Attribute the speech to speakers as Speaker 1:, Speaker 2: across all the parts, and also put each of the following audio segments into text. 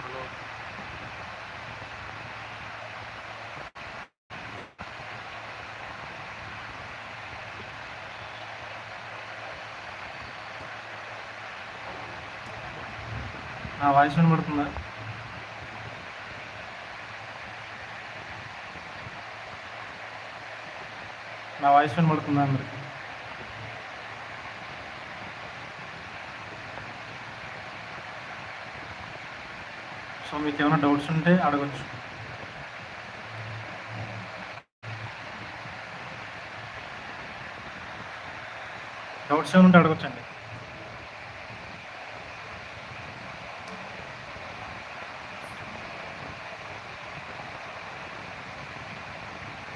Speaker 1: ഉള്ളൂ ആ വായിച്ചുകൊണ്ട് കൊടുക്കുന്നത് ആ വായിച്ചു பண்ண மட்டும்தான் మీకు ఏమైనా డౌట్స్ ఉంటే అడగచ్చు. డౌట్స్ ఏమైనా ఉంటే అడగచ్చండి.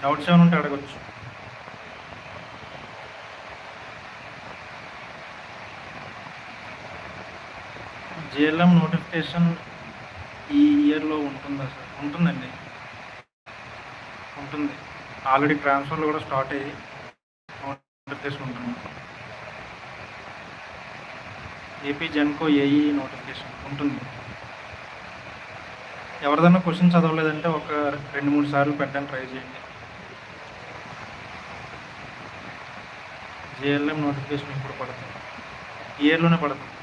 Speaker 1: డౌట్స్ ఏమైనా ఉంటే అడగచ్చు. జేఎల్ఎం నోటిఫికేషన్ ఈ ఇయర్లో ఉంటుందా సార్ ఉంటుందండి. ఉంటుంది. ఆల్రెడీ ట్రాన్స్ఫర్లు కూడా స్టార్ట్ అయ్యి నోటిఫికేషన్ ఉంటుంది. ఏపీ జెన్కో ఏఈ నోటిఫికేషన్ ఉంటుంది. ఎవరిదైనా క్వశ్చన్ చదవలేదంటే ఒక రెండు మూడు సార్లు పెట్టడానికి ట్రై చేయండి. జేఎల్ఎం నోటిఫికేషన్ ఇప్పుడు పడుతుంది. ఇయర్లోనే పడుతుంది.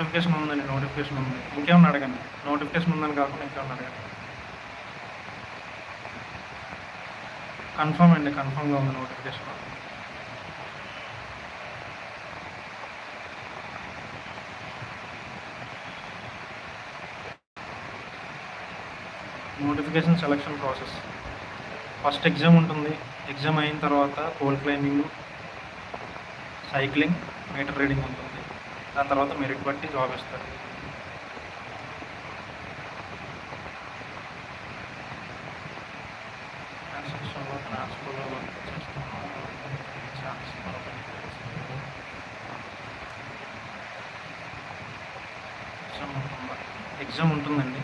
Speaker 1: నోటిఫికేషన్ ఉందండి నోటిఫికేషన్ ఉంది. ఇంకేమన్నా అడగండి. నోటిఫికేషన్ ఉందని కాకుండా ఇంకేమన్నా అడగండి. కన్ఫర్మ్ అండి కన్ఫర్మ్గా ఉంది notification. Notification selection process. First exam ఉంటుంది. ఎగ్జామ్ అయిన తర్వాత pole climbing cycling meter reading ఉంటుంది. దాని తర్వాత మెరిట్ బట్టి జాబ్ ఇస్తారు. ఎగ్జామ్ ఎగ్జామ్ ఉంటుందండి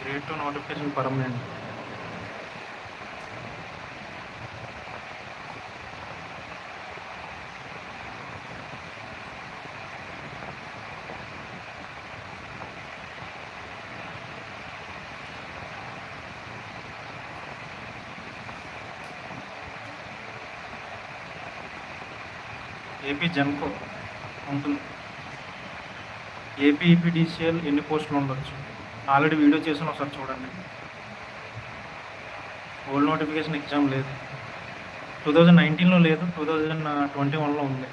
Speaker 1: grade two notification permanent AP GENCO ఉంటుంది. ఏపీ ఈపీడీసీఎల్ ఎన్ని పోస్టులు ఉండొచ్చు? ఆల్రెడీ వీడియో చేసిన ఒకసారి చూడండి. ఓల్డ్ నోటిఫికేషన్ ఎగ్జామ్ లేదు. టూ థౌజండ్ నైన్టీన్లో లేదు టూ థౌజండ్ ట్వంటీ వన్లో ఉంది.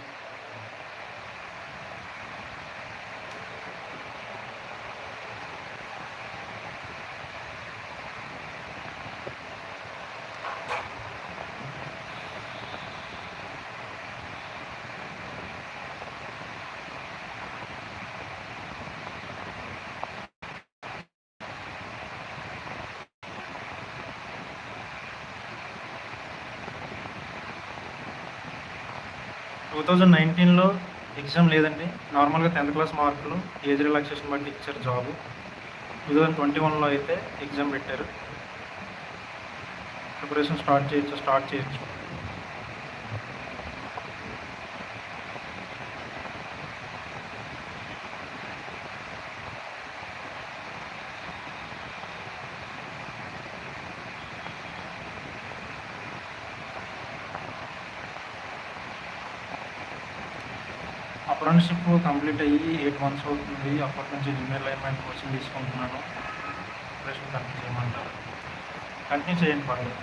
Speaker 1: థౌజండ్ నైన్టీన్లో ఎగ్జామ్ లేదండి. నార్మల్గా టెన్త్ క్లాస్ మార్కులు ఏజ్ రిలాక్సేషన్ బట్టి ఇచ్చారు జాబ్. టూ థౌజండ్ ట్వంటీ వన్లో అయితే ఎగ్జామ్ పెట్టారు. ప్రిపరేషన్ స్టార్ట్ చేయొచ్చు స్టార్ట్ చేయొచ్చు. ఇంటర్న్షిప్ కంప్లీట్ అయ్యి ఎయిట్ మంత్స్ అవుతుంది. అప్పటి నుంచి జూనియర్ లైన్మెన్ కోచింగ్ తీసుకుంటున్నాను. ప్రిపరేషన్ కంటిన్యూ చేయమంటారు. కంటిన్యూ చేయండి పర్లేదు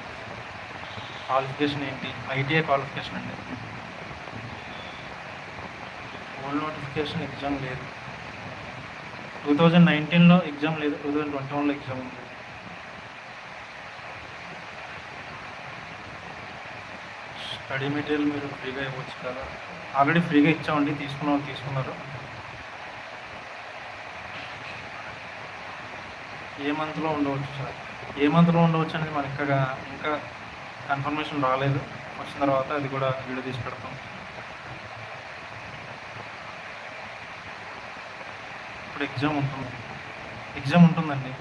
Speaker 1: క్వాలిఫికేషన్ ఏంటి? ఐటీఐ క్వాలిఫికేషన్ అండి. ఓల్డ్ నోటిఫికేషన్ ఎగ్జామ్ లేదు. టూ థౌజండ్ నైన్టీన్లో ఎగ్జామ్ లేదు. టూ థౌజండ్ ట్వంటీ వన్లో ఎగ్జామ్ ఉంది. స్టడీ మెటీరియల్ మీరు ఫ్రీగా ఇవ్వచ్చు కదా. ఆల్రెడీ ఫ్రీగా ఇచ్చామండి తీసుకున్నాం తీసుకున్నారు. ఏ మంత్లో ఉండవచ్చు సార్? ఏ మంత్లో ఉండవచ్చు అనేది మనకి ఇంకా ఇంకా కన్ఫర్మేషన్ రాలేదు. వచ్చిన తర్వాత అది కూడా వీడియో తీసి పెడతాం. ఇప్పుడు ఎగ్జామ్ ఉంటుంది ఎగ్జామ్ ఉంటుందండి.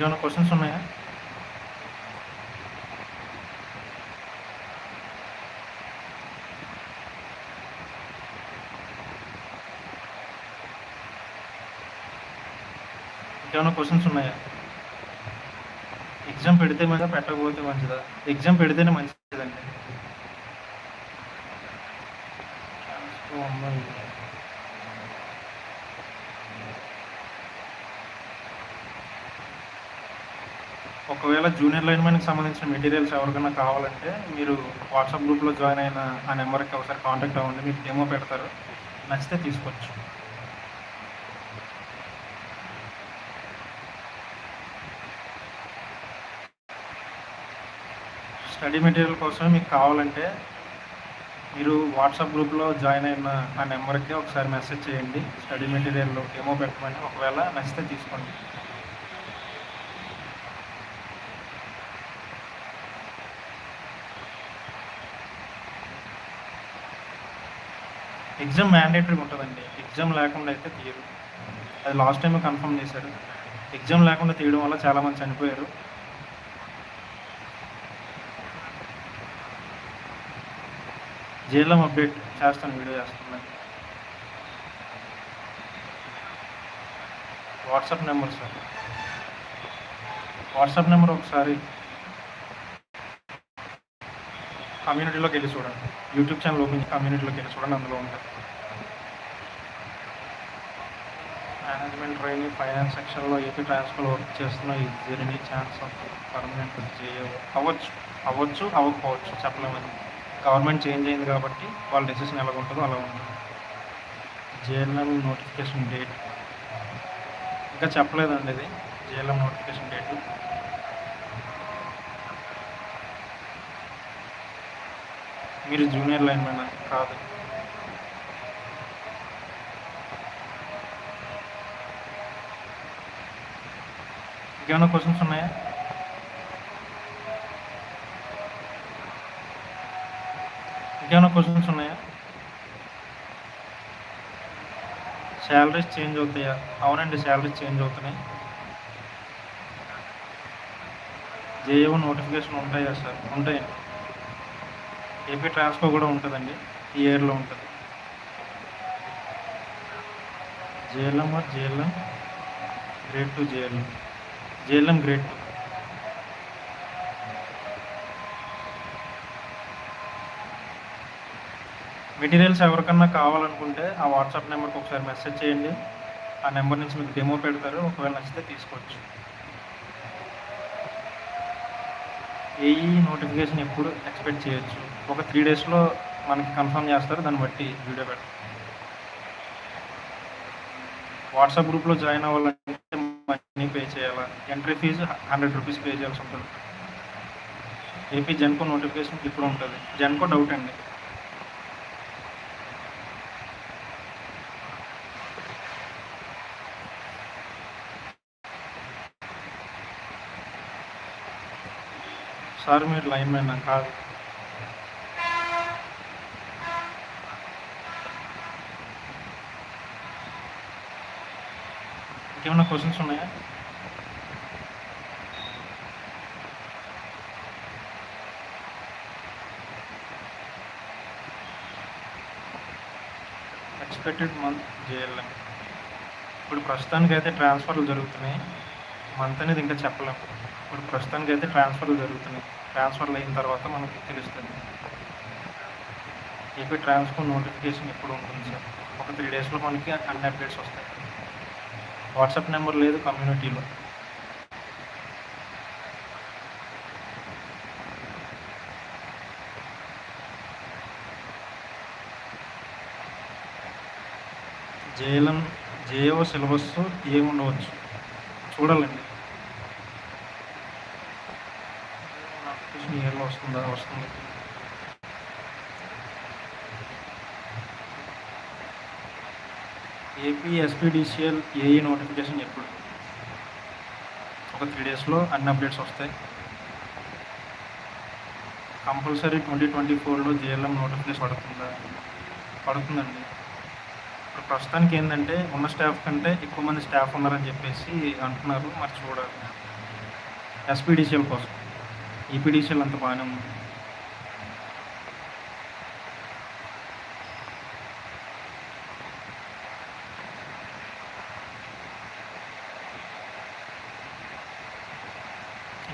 Speaker 1: ఏమైనా క్వశ్చన్స్ ఉన్నాయా? ఇంకేమైనా క్వశ్చన్స్ ఉన్నాయా? ఎగ్జామ్ పెడితే మంచిదా? పెట్టకపోతే మంచిదా? ఎగ్జామ్ పెడితేనే మంచిదండి. ఒకవేళ జూనియర్ లైన్మెన్కి సంబంధించిన మెటీరియల్స్ ఎవరికైనా కావాలంటే మీరు వాట్సాప్ గ్రూప్లో జాయిన్ అయిన ఆ నెంబర్కి ఒకసారి కాంటాక్ట్ అవ్వండి మీకు డెమో పెడతారు నచ్చితే తీసుకోవచ్చు. స్టడీ మెటీరియల్ కోసమే మీకు కావాలంటే మీరు వాట్సాప్ గ్రూప్లో జాయిన్ అయిన ఆ నెంబర్కి ఒకసారి మెసేజ్ చేయండి స్టడీ మెటీరియల్ డెమో పెట్టమని ఒకవేళ నచ్చితే తీసుకోండి. ఎగ్జామ్ మ్యాండేటరీ ఉంటుందండి. ఎగ్జామ్ లేకుండా అయితే తీయరు. అది లాస్ట్ టైం కన్ఫర్మ్ చేశారు. ఎగ్జామ్ లేకుండా తీయడం వల్ల చాలామంది చనిపోయారు. జైల్లో అప్డేట్ చేస్తాను వీడియో చేస్తున్నాను WhatsApp number sir. WhatsApp number ఒకసారి కమ్యూనిటీలోకి వెళ్ళి చూడండి. యూట్యూబ్ ఛానల్ ఓపెన్ కమ్యూనిటీలోకి వెళ్ళి చూడండి అందులో ఉంటుంది మేనేజ్మెంట్ ట్రైనింగ్ ఫైనాన్స్ సెక్షన్లో ఏపీ ట్రాన్స్ఫర్ వర్క్ చేస్తున్న ఇది ఛాన్స్ ఆఫ్ పర్మనెంట్ చేయ అవ్వచ్చు. అవ్వచ్చు అవ్వకపోవచ్చు చెప్పలేమని గవర్నమెంట్ చేంజ్ అయింది కాబట్టి వాళ్ళ డెసిషన్ ఎలా ఉంటుందో. అలా ఉంటుంది జేఎల్ఎం నోటిఫికేషన్ డేట్ ఇంకా చెప్పలేదండి ఇది. జేఎల్ఎం నోటిఫికేషన్ డేట్ మీరు జూనియర్ లైన్ మ్యాన్ కాదు. ఇంకేమైనా క్వశ్చన్స్ ఉన్నాయా? ఇంకేమైనా క్వశ్చన్స్ ఉన్నాయా? శాలరీస్ చేంజ్ అవుతాయా? అవునండి శాలరీస్ చేంజ్ అవుతున్నాయి. జేఏఓ నోటిఫికేషన్ ఉంటాయా సార్ ఉంటాయండి. ఏపీ ట్రాన్స్ఫర్ కూడా ఉంటుందండి. ఈ ఇయర్లో ఉంటుంది. JLM or JLM? Grade two JLM. JLM grade two. Materials ఎవరికన్నా కావాలనుకుంటే ఆ వాట్సాప్ నెంబర్కి ఒకసారి మెసేజ్ చేయండి. ఆ నెంబర్ నుంచి మీకు డెమో పెడతారు. ఒకవేళ నచ్చితే తీసుకోవచ్చు. ఏఈ నోటిఫికేషన్ ఎప్పుడు ఎక్స్పెక్ట్ చేయొచ్చు? ఒక త్రీ డేస్లో మనకి కన్ఫర్మ్ చేస్తారు దాన్ని బట్టి వీడియో పెడతాం. వాట్సాప్ గ్రూప్లో జాయిన్ అవ్వాలంటే మనీ పే చేయాలా? Entry fee hundred rupees pay చేయాల్సి ఉంటుంది. ఏపీ జెన్కో నోటిఫికేషన్ ఇప్పుడు ఉంటుంది. జెన్కో డౌట్ అండి. సార్ మీరు లైన్ మ్యాన్ కాదు. ఇంకేమైనా క్వశ్చన్స్ ఉన్నాయా? Expected month JLM. ఇప్పుడు ప్రస్తుతానికి అయితే ట్రాన్స్ఫర్లు జరుగుతున్నాయి. మంత్ అనేది ఇంకా చెప్పలేము ఇప్పుడు ప్రస్తుతానికి అయితే ట్రాన్స్ఫర్లు జరుగుతున్నాయి. ట్రాన్స్ఫర్లు అయిన తర్వాత మనకి తెలుస్తుంది. ఏపీ ట్రాన్స్ఫర్ నోటిఫికేషన్ ఎప్పుడు ఉంటుంది సార్? ఒక త్రీ డేస్లో మనకి అన్ని అప్డేట్స్ వస్తాయి. వాట్సాప్ నెంబర్ లేదు కమ్యూనిటీలో. జేఎల్ఎం జేఓ సిలబస్ ఏముండవచ్చు? చూడాలండి. నోటిఫికేషన్ ఇయర్లో వస్తుందా వస్తుంది. ఏపీ ఎస్పీడిసిఎల్ ఏఈ నోటిఫికేషన్ ఎప్పుడు? ఒక త్రీ డేస్లో అన్ని అప్డేట్స్ వస్తాయి. కంపల్సరీ ట్వంటీ ట్వంటీ ఫోర్లో జేఎల్ఎం నోటిఫికేషన్ పడుతుందా? పడుతుందండి. ఇప్పుడు ప్రస్తుతానికి ఏంటంటే ఉన్న స్టాఫ్ కంటే ఎక్కువ మంది స్టాఫ్ ఉన్నారని చెప్పేసి అంటున్నారు. మరి చూడాలి. ఎస్పీడిసిఎల్ కోసం. ఈపీడిసిఎల్ అంత బాగానే ఉంది.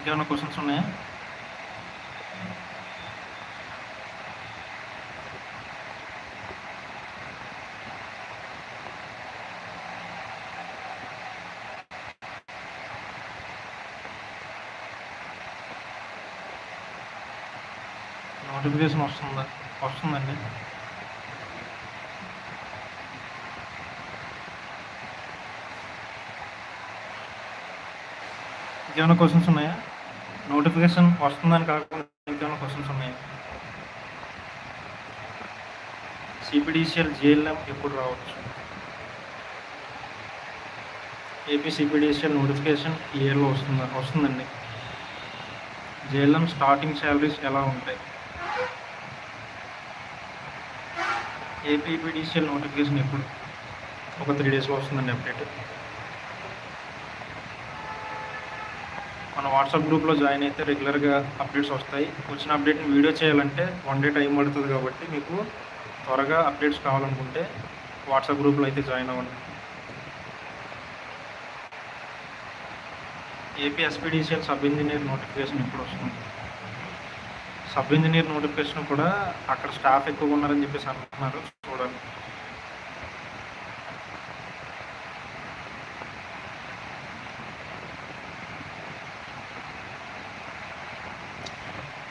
Speaker 1: ఇంకేమైనా క్వశ్చన్స్ ఉన్నాయా? నోటిఫికేషన్ వస్తుందా? వస్తుందండి. ఇంకేమైనా క్వశ్చన్స్ ఉన్నాయా? నోటిఫికేషన్ వస్తుందని కాకుండా ఇంకేమైనా క్వశ్చన్స్ ఉన్నాయా? సిపిడిసిఎల్ జేఎల్ఎం ఎప్పుడు రావచ్చు? ఏపీ సిపిడిసిఎల్ నోటిఫికేషన్ ఈ ఇయర్లో వస్తుందా? వస్తుందండి. జేఎల్ఎం స్టార్టింగ్ శాలరీస్ ఎలా ఉంటాయి? ఏపీపీడీసీఎల్ నోటిఫికేషన్ ఎప్పుడు? ఒక త్రీ డేస్లో వస్తుందండి అప్డేట్. మన వాట్సాప్ గ్రూప్లో జాయిన్ అయితే రెగ్యులర్గా అప్డేట్స్ వస్తాయి. వచ్చిన అప్డేట్ని వీడియో చేయాలంటే వన్ డే టైం పడుతుంది కాబట్టి మీకు త్వరగా అప్డేట్స్ కావాలనుకుంటే వాట్సాప్ గ్రూప్లో అయితే జాయిన్ అవ్వండి. AP SPDCL sub engineer notification ఎప్పుడు వస్తుంది. సబ్ ఇంజనీర్ నోటిఫికేషన్ కూడా అక్కడ స్టాఫ్ ఎక్కువగా ఉన్నారని చెప్పేసి అంటున్నారు చూడాలి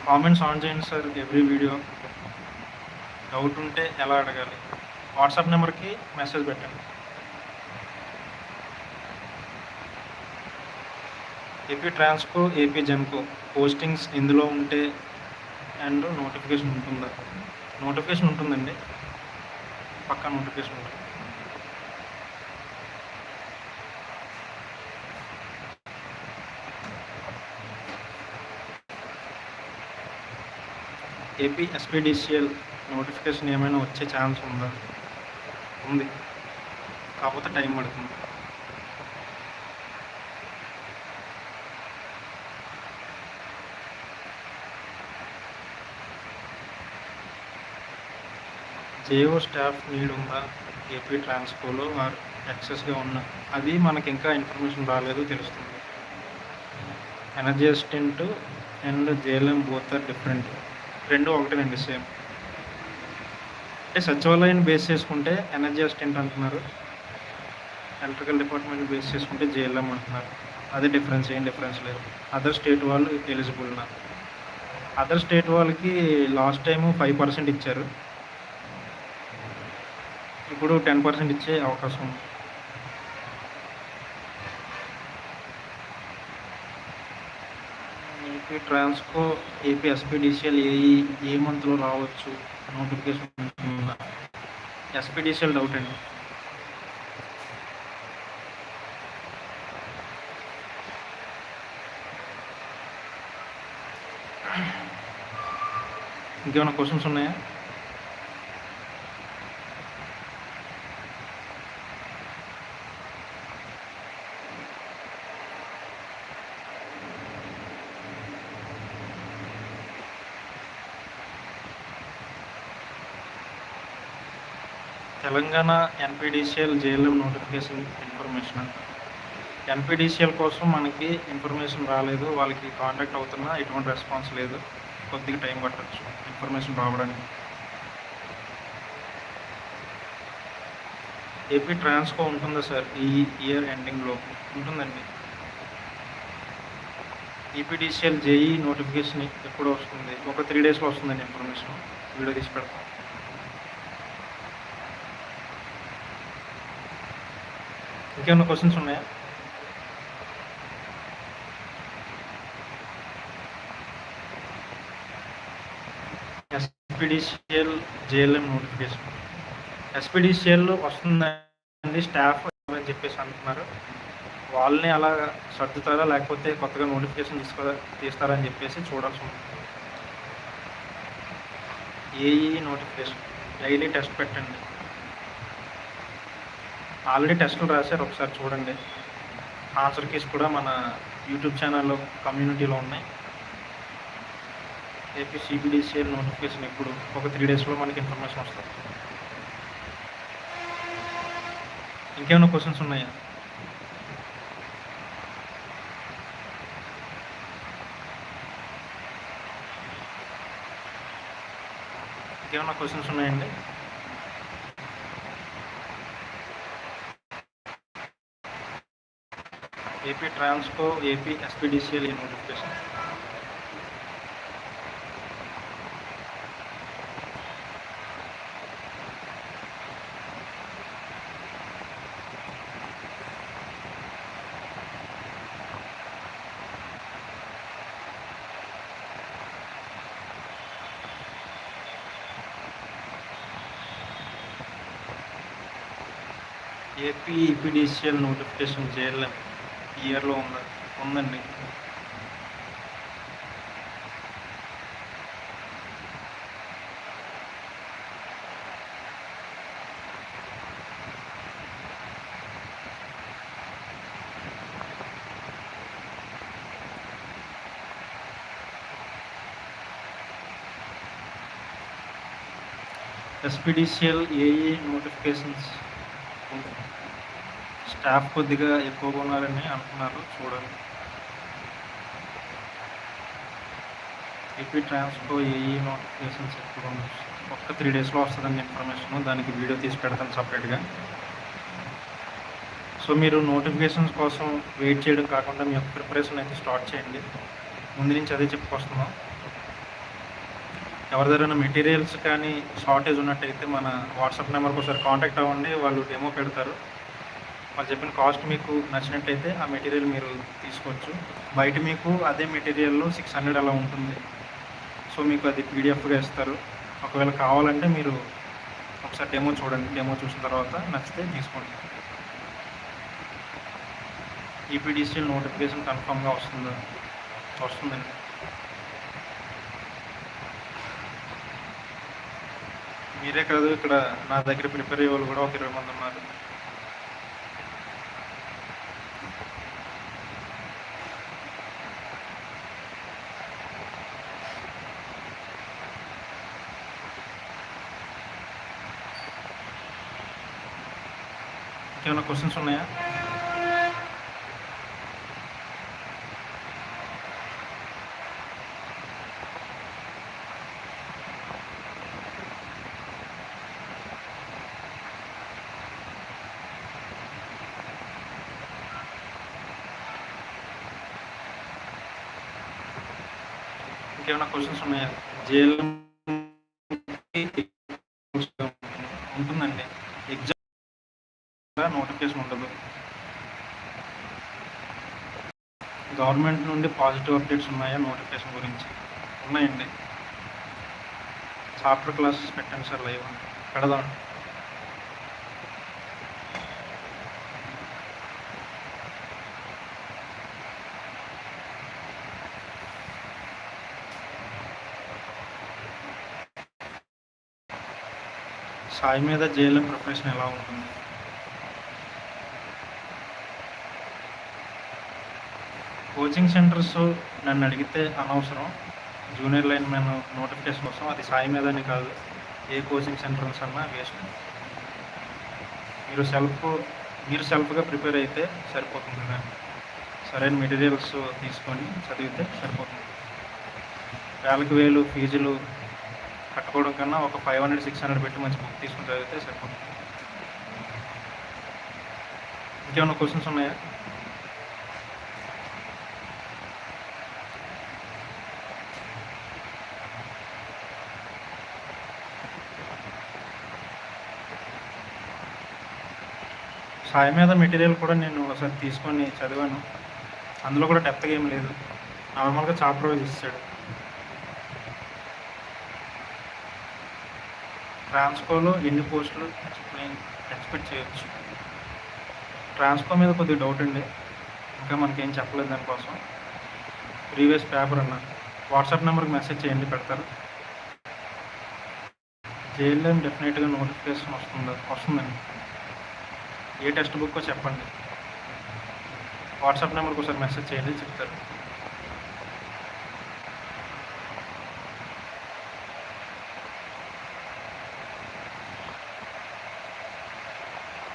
Speaker 1: కామెంట్స్ ఆన్ చేయండి సార్ ఎవ్రీ వీడియో డౌట్ ఉంటే ఎలా అడగాలి? వాట్సాప్ నెంబర్కి మెసేజ్ పెట్టండి. AP TRANSCO AP GENCO postings ఇందులో ఉంటే అండ్ నోటిఫికేషన్ ఉంటుందా? నోటిఫికేషన్ ఉంటుందండి. పక్కా నోటిఫికేషన్ ఉంటుంది ఏపీ ఎస్పీడీసీఎల్ నోటిఫికేషన్ ఏమైనా వచ్చే ఛాన్స్ ఉందా? ఉంది. కాకపోతే టైం పడుతుంది. జేఓ స్టాఫ్ నీడ్ ఉందా? ఏపీ ట్రాన్స్పోలో ఆర్ ఎక్సెస్గా ఉన్నా? అది మనకి ఇంకా ఇన్ఫర్మేషన్ రాలేదు తెలుస్తుంది. Energy assistant and JLM both are different. రెండు ఒకటేనండి సేమ్ అంటే సచివాలయం బేస్ చేసుకుంటే ఎనర్జీ అసిస్టెంట్ అంటున్నారు. ఎలక్ట్రికల్ డిపార్ట్మెంట్ బేస్ చేసుకుంటే జేఎల్ఎం అంటున్నారు. అదే డిఫరెన్స్ ఏం డిఫరెన్స్ లేదు. అదర్ స్టేట్ వాళ్ళు ఎలిజిబుల్ ఉన్నారు. అదర్ స్టేట్ వాళ్ళకి లాస్ట్ టైము ఫైవ్ పర్సెంట్ ఇచ్చారు. ఇప్పుడు టెన్ పర్సెంట్ ఇచ్చే అవకాశం ఉంది. ఏపీ ట్రాన్స్కో ఏపీ ఎస్పీడీసీఎల్ ఏ ఏ మంత్లో రావచ్చు? నోటిఫికేషన్ ఉంటుందా? ఎస్పీడీసీఎల్ డౌట్ అండి. ఇంకేమైనా క్వశ్చన్స్ ఉన్నాయా? Telangana NPDCL JLM notification information. NPDCL కోసం మనకి ఇన్ఫర్మేషన్ రాలేదు వాళ్ళకి కాంటాక్ట్ అవుతున్నా ఎటువంటి రెస్పాన్స్ లేదు. కొద్దిగా టైం పట్టచ్చు ఇన్ఫర్మేషన్ రావడానికి. ఏపీ ట్రాన్స్కో ఉంటుందా సార్? ఈ ఇయర్ ఎండింగ్లో ఉంటుందండి. ఈపీడీసీఎల్ జేఈ నోటిఫికేషన్ ఎప్పుడు వస్తుంది? ఒక త్రీ డేస్లో వస్తుందండి ఇన్ఫర్మేషన్. వీడియో తీసి పెడతాం. ఇంకేమైనా క్వశ్చన్స్ ఉన్నాయా? ఎస్పీడీసీఎల్ జేఎల్ఎం నోటిఫికేషన్ ఎస్పీడీసీఎల్ వస్తుందండి స్టాఫ్ అని చెప్పేసి అంటున్నారు. వాళ్ళని అలా సర్దుతారా లేకపోతే కొత్తగా నోటిఫికేషన్ తీసుకో తీస్తారా అని చెప్పేసి చూడాల్సి ఉంటుంది. ఏఈ నోటిఫికేషన్ డైలీ టెస్ట్ పెట్టండి. ఆల్రెడీ టెస్టులు రాశారు ఒకసారి చూడండి. ఆన్సర్ కీస్ కూడా మన యూట్యూబ్ ఛానల్లో కమ్యూనిటీలో ఉన్నాయి. ఏపీ సిబిడిసిఎల్ నోటిఫికేషన్ ఇప్పుడు ఒక త్రీ డేస్లో మనకి ఇన్ఫర్మేషన్ వస్తుంది. ఇంకేమైనా క్వశ్చన్స్ ఉన్నాయా? ఇంకేమైనా క్వశ్చన్స్ ఉన్నాయండి? AP TRANSCO AP SPDCL notification. AP EPDCL notification JLM ఇయర్లో ఉందా ఉందండి ఎస్పీడీసీఎల్ ఏఈ నోటిఫికేషన్స్ స్టాఫ్ కొద్దిగా ఎక్కువగా ఉన్నారని అంటున్నారు చూడండి. ఏపీ ట్రాన్స్కో ఏఈ నోటిఫికేషన్స్ ఎప్పుడు ఒక్క త్రీ డేస్లో వస్తుందండి ఇన్ఫర్మేషన్. దానికి వీడియో తీసి పెడతాను సపరేట్గా. సో మీరు నోటిఫికేషన్స్ కోసం వెయిట్ చేయడం కాకుండా మీ యొక్క ప్రిపరేషన్ అయితే స్టార్ట్ చేయండి. ముందు నుంచి అదే చెప్పుకొస్తున్నాం. ఎవరి దగ్గర మెటీరియల్స్ కానీ షార్టేజ్ ఉన్నట్టయితే మన వాట్సాప్ నెంబర్కి ఒకసారి కాంటాక్ట్ అవ్వండి. వాళ్ళు డెమో పెడతారు. వాళ్ళు చెప్పిన కాస్ట్ మీకు నచ్చినట్టయితే ఆ మెటీరియల్ మీరు తీసుకోవచ్చు. బయట మీకు అదే మెటీరియల్లో సిక్స్ హండ్రెడ్ అలా ఉంటుంది. సో మీకు అది పీడిఎఫ్గా ఇస్తారు. ఒకవేళ కావాలంటే మీరు ఒకసారి డెమో చూడండి. డెమో చూసిన తర్వాత నచ్చితే తీసుకోండి. ఈపీడీసీఎల్ నోటిఫికేషన్ కన్ఫామ్గా వస్తుందా? వస్తుందండి. మీరే కాదు ఇక్కడ నా దగ్గర ప్రిపేర్ అయ్యే వాళ్ళు కూడా ఒక ఇరవై మంది ఉన్నారు. ఇంకేమైనా క్వశ్చన్స్ ఉన్నాయా ఇంకేమైనా క్వశ్చన్స్ ఉన్నాయా జేఎల్ఎం పాజిటివ్ అప్డేట్స్ ఉన్నాయా? నోటిఫికేషన్ గురించి ఉన్నాయండి. సాఫ్ట్వేర్ క్లాసెస్ పెట్టండి సార్ లైవ్. పెడదాం. సాయి మీద జైలు ప్రిపరేషన్ ఎలా ఉంటుంది? కోచింగ్ సెంటర్స్ నన్ను అడిగితే అనవసరం. జూనియర్ లైన్ మ్యాన్ నోటిఫికేషన్ కోసం అది సాయి మీదని కాదు. ఏ కోచింగ్ సెంటర్స్ అన్నా వేస్ట్. మీరు సెల్ఫ్ మీరు సెల్ఫ్గా ప్రిపేర్ అయితే సరిపోతుంది దాన్ని సరైన మెటీరియల్స్ తీసుకొని చదివితే సరిపోతుంది. వేలకు వేలు ఫీజులు కట్టుకోవడం కన్నా ఒక ఫైవ్ హండ్రెడ్ సిక్స్ హండ్రెడ్ పెట్టి మంచి బుక్ తీసుకుని చదివితే సరిపోతుంది. ఇంకేమైనా క్వశ్చన్స్ ఉన్నాయా? ఛాయ్ మీద మెటీరియల్ కూడా నేను ఒకసారి తీసుకొని చదివాను. అందులో కూడా డెప్త్గా ఏం లేదు. నార్మల్గా చాప్టర్ వైజ్ ఇస్తాడు ట్రాన్స్కోలో ఎన్ని పోస్టులు నేను ఎక్స్పెక్ట్ చేయొచ్చు. ట్రాన్స్కో మీద కొద్దిగా డౌట్ అండి ఇంకా మనకేం చెప్పలేదు దానికోసం ప్రీవియస్ పేపర్ అన్న. వాట్సాప్ నెంబర్కి మెసేజ్ చేయండి పెడతారు. జేఎల్ఎం డెఫినెట్గా నోటిఫికేషన్ వస్తుంది వస్తుందండి. ఏ టెక్స్ట్ బుక్కో చెప్పండి. వాట్సాప్ నెంబర్కి ఒకసారి మెసేజ్ చేయండి చెప్తారు.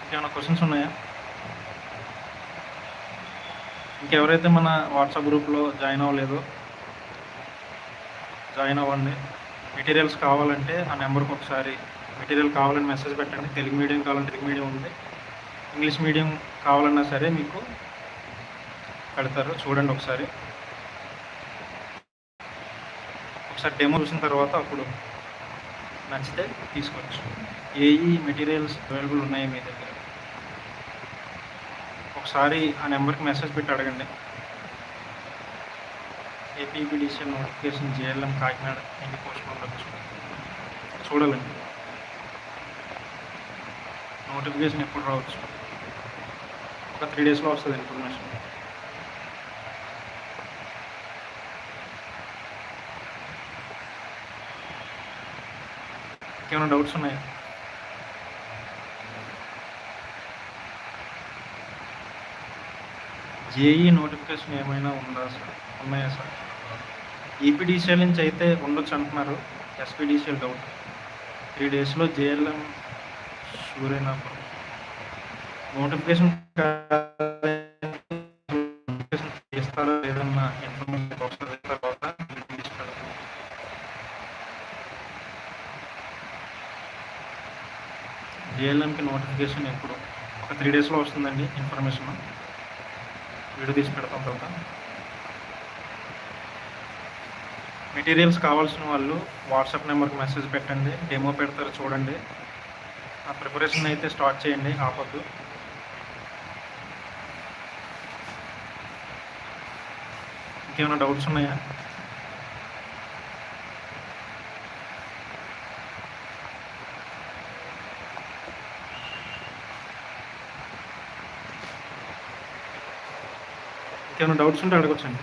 Speaker 1: ఇంకేమైనా క్వశ్చన్స్ ఉన్నాయా? ఇంకెవరైతే మన వాట్సాప్ గ్రూప్లో జాయిన్ అవ్వలేదో జాయిన్ అవ్వండి. మెటీరియల్స్ కావాలంటే ఆ నెంబర్కి ఒకసారి మెటీరియల్ కావాలని మెసేజ్ పెట్టండి. తెలుగు మీడియం కావాలంటే తెలుగు మీడియం ఉంది. ఇంగ్లీష్ మీడియం కావాలన్నా సరే మీకు పెడతారు చూడండి ఒకసారి. ఒకసారి డెమో చూసిన తర్వాత అప్పుడు నచ్చితే తీసుకోవచ్చు. ఏఈ మెటీరియల్స్ అవైలబుల్ ఉన్నాయి మీ దగ్గర. ఒకసారి ఆ నెంబర్కి మెసేజ్ పెట్టి అడగండి. ఏపీబిడిసిఎల్ నోటిఫికేషన్ జేఎల్ఎం కాకినాడ ఎన్ని పోస్టులు ఉండొచ్చు చూడాలండి. నోటిఫికేషన్ ఎప్పుడు రావచ్చు? ఒక త్రీ డేస్లో వస్తుంది ఇన్ఫర్మేషన్ ఇంకేమైనా డౌట్స్ ఉన్నాయా? జేఈ నోటిఫికేషన్ ఏమైనా ఉందా సార్? ఉన్నాయా సార్? ఈపీడీసీఎల్ నుంచి అయితే ఉండొచ్చు అంటున్నారు. ఎస్పీడీసీఎల్ డౌట్ త్రీ డేస్లో జేఎల్ఎం సూర్యనాపురం నోటిఫికేషన్ నోటిఫికేషన్ చేస్తారా ఇన్ఫర్మేషన్ వస్తుంది తర్వాత జేఎల్ఎంకి నోటిఫికేషన్ ఎప్పుడు? ఒక త్రీ డేస్లో వస్తుందండి ఇన్ఫర్మేషన్. వీడియో తీసి పెడతాం తర్వాత. మెటీరియల్స్ కావాల్సిన వాళ్ళు వాట్సాప్ నెంబర్కి మెసేజ్ పెట్టండి డెమో పెడతారు చూడండి. ఆ ప్రిపరేషన్ అయితే స్టార్ట్ చేయండి ఆపద్దు. ఇంకేమైనా డౌట్స్ ఉన్నాయా? ఇంకేమైనా డౌట్స్ ఉంటే అడగొచ్చండి.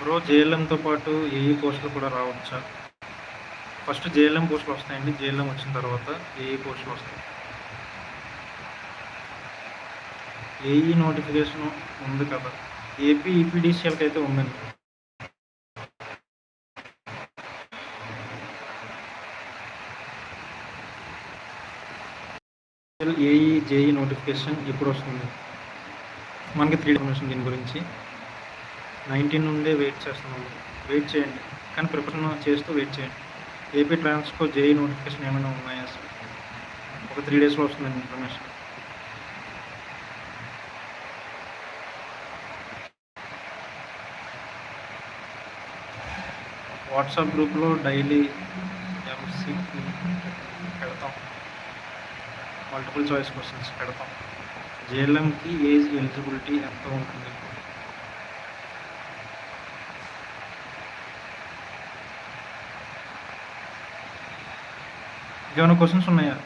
Speaker 1: బ్రో జేఎల్ఎంతో పాటు ఏఈ పోస్టులు కూడా రావచ్చా? ఫస్ట్ జేఎల్ఎం పోస్టులు వస్తాయండి. జేఎల్ఎం వచ్చిన తర్వాత ఏఈ పోస్టులు వస్తాయి? ఏఈ నోటిఫికేషన్ ఉంది కదా? ఏపీ ఈపీడీసీఎల్కి అయితే ఉందండి. ఏఈ జేఈ నోటిఫికేషన్ ఎప్పుడు వస్తుంది? మనకి త్రీ ఇన్ఫర్మేషన్ దీని గురించి. నైన్టీన్ నుండే వెయిట్ చేస్తున్నాము. వెయిట్ చేయండి. కానీ ప్రిపరేషన్ చేస్తూ వెయిట్ చేయండి. ఏపీ ట్రాన్స్కో జేఈ నోటిఫికేషన్ ఏమైనా ఉన్నాయా సార్? ఒక త్రీ డేస్లో వస్తుందండి ఇన్ఫర్మేషన్. వాట్సాప్ గ్రూప్లో డైలీ ఎంసీ పెడతాం. మల్టిపుల్ చాయిస్ క్వశ్చన్స్ పెడతాం. జేఎల్ఎంకి ఏజ్ ఎలిజిబిలిటీ ఎంత ఉంటుంది? ఏమైనా క్వశ్చన్స్ ఉన్నాయా?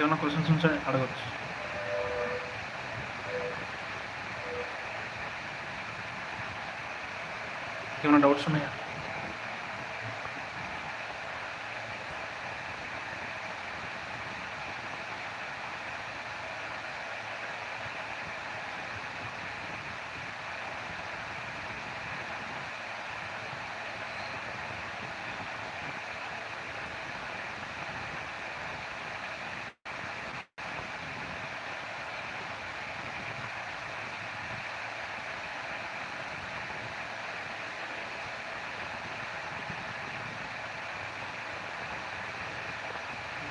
Speaker 1: ఏమైనా క్వశ్చన్స్ ఉంటే అడగచ్చు. ఏమైనా డౌట్స్ ఉన్నాయా?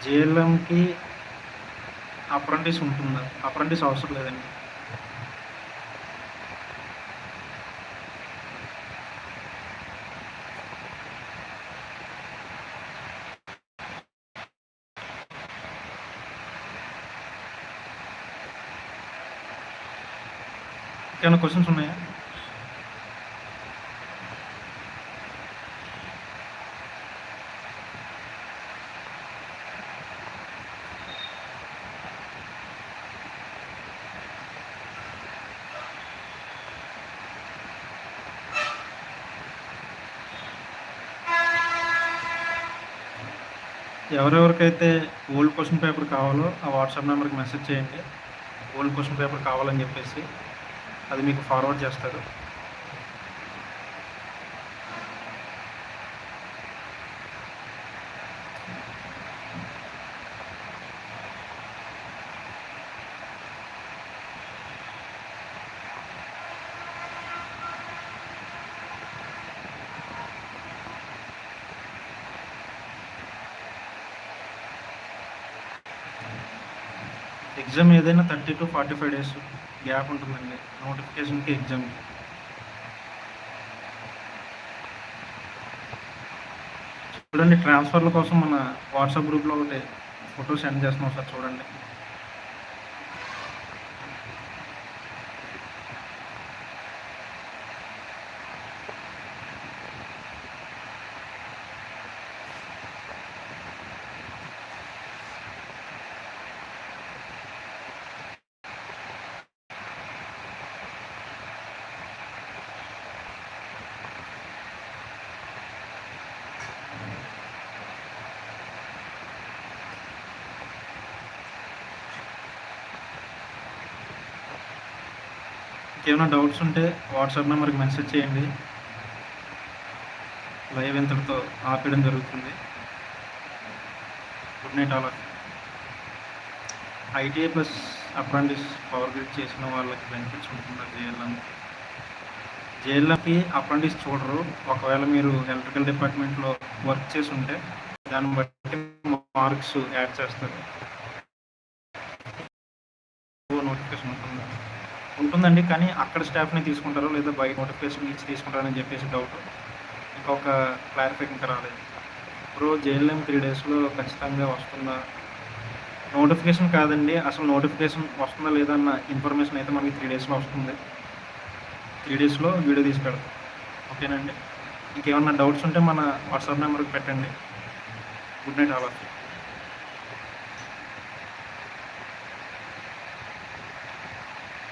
Speaker 1: జేఎల్ఎంకి అప్రెంటిస్ ఉంటుందా? అప్రెంటిస్ అవసరం లేదండి. ఏమైనా క్వశ్చన్స్ ఉన్నాయా? ఎవరెవరికైతే ఓల్డ్ క్వశ్చన్ పేపర్ కావాలో ఆ వాట్సాప్ నెంబర్కి మెసేజ్ చేయండి. ఓల్డ్ క్వశ్చన్ పేపర్ కావాలని చెప్పేసి అది మీకు ఫార్వర్డ్ చేస్తారు. ఎగ్జామ్ ఏదైనా thirty to forty five days gap ఉంటుందండి. నోటిఫికేషన్కి ఎగ్జామ్కి. చూడండి ట్రాన్స్ఫర్ల కోసం మన వాట్సాప్ గ్రూప్లో ఒకటి ఫోటో సెండ్ చేస్తున్నాం సార్ చూడండి. ఏమైనా డౌట్స్ ఉంటే వాట్సాప్ నెంబర్కి మెసేజ్ చేయండి. లైవ్ ఇంతటితో ఆపేయడం జరుగుతుంది. Good night all ITI plus apprentice power grid చేసిన వాళ్ళకి బెనిఫిట్స్ ఉంటుందా జేఎల్ఎంకి జేఎల్ఎంకి అప్రెంటిస్ చూడరు. ఒకవేళ మీరు ఎలక్ట్రికల్ డిపార్ట్మెంట్లో వర్క్ చేసి ఉంటే దాన్ని బట్టి మార్క్స్ యాడ్ చేస్తారు. నోటిఫికేషన్ ఉంటుంది? ఉంటుందండి కానీ అక్కడ స్టాఫ్ని తీసుకుంటారో లేదా బయట నోటిఫికేషన్ ఇచ్చి తీసుకుంటారని చెప్పేసి డౌట్ ఇంకొక క్లారిఫై ఇంకా రాలేదు. ఇప్పుడు జేఎల్ఎం త్రీ డేస్లో ఖచ్చితంగా వస్తుందా నోటిఫికేషన్ కాదండి అసలు నోటిఫికేషన్ వస్తుందా లేదా అన్న ఇన్ఫర్మేషన్ అయితే మనకి త్రీ డేస్లో వస్తుంది. త్రీ డేస్లో వీడియో తీసి పెడతాం. ఓకేనండి? ఇంకేమన్నా డౌట్స్ ఉంటే మన వాట్సాప్ నెంబర్కి పెట్టండి. Good night all of you